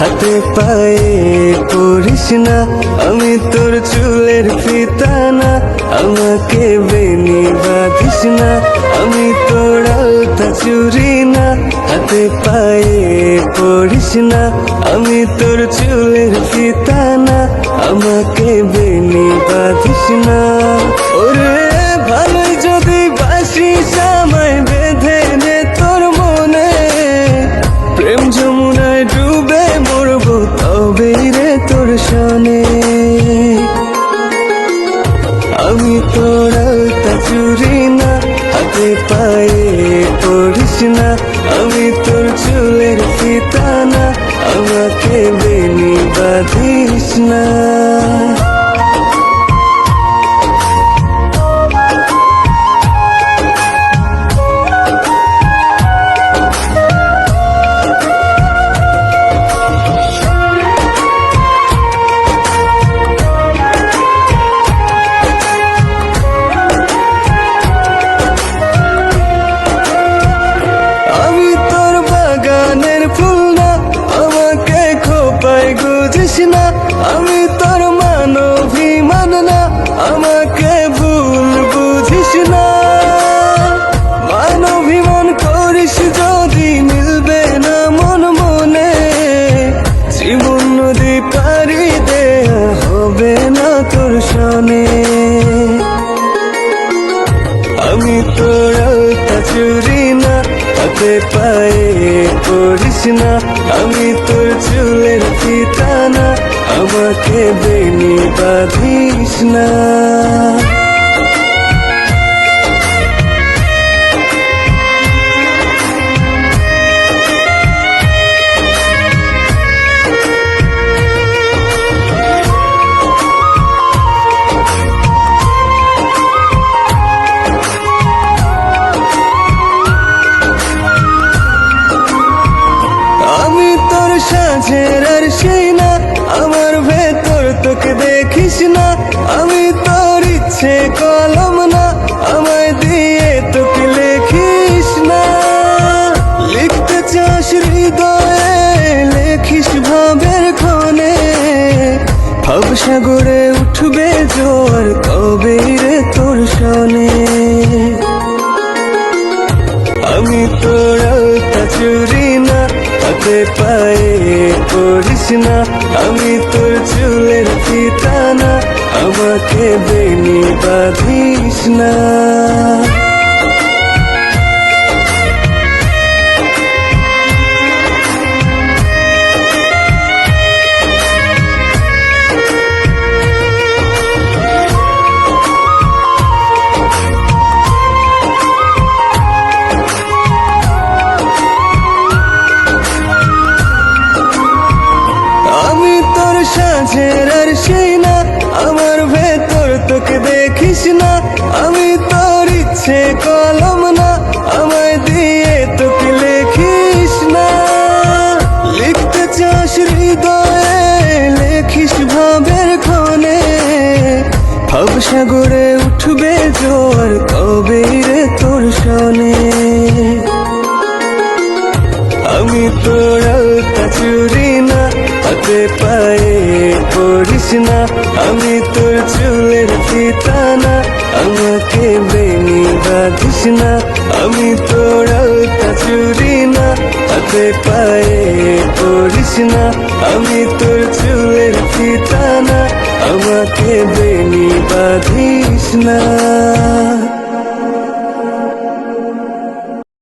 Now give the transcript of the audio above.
হাতে পায়ে পড়িস না। আমি তোর চুলের ফিতানা, আমাকে বেনি বাঁধিস না। আমি তোর আলতা চুরি না, হাতে পায়ে পড়িস না। আমি তোর চুলের ফিতানা, আমাকে বেনি বাঁধিস না। ওরে ভালো যদি বাসিস আমাকে বেনি বাঁধিস না। আমাকে ভুল বুঝিস না। মানভিমান করিস যদি মিলবে না মন মনে, জীবন নদী পারি দেয়া হবে না তোর শনে আমি তোর চুরি না, হাতে পায়ে পড়িস না। আমি তোর চুলের ফিতানা আমাকে বেনি বাঁধিস না। আমি দেখিস না, আমি তোর ইচ্ছে কলম না, আমায় দিয়ে তোকে লেখিস না। লিখতে চাস হৃদয়ে, লেখিস ভাবের ক্ষণে ভাব সাগরে উঠবে জোর কবে রে তোর শনে আমি তোর চুরি না, হাতে পায়ে পড়িস না আমি তোর চুলের পিতানা আমাকে বেনি বাঁধিস না। উঠবে জোর কবে রে তোর শনে। আমি তোর চুরি না, হাতে পায়ে পড়িস না। আমি তোর চুলের ফিতানা আমাকে বেনি বাঁধিস না। আমি তোর চুরি না, হাতে পায়ে পড়িস না। আমি তোর চুলের ফিতানা আমাকে বেনি বাঁধিস না।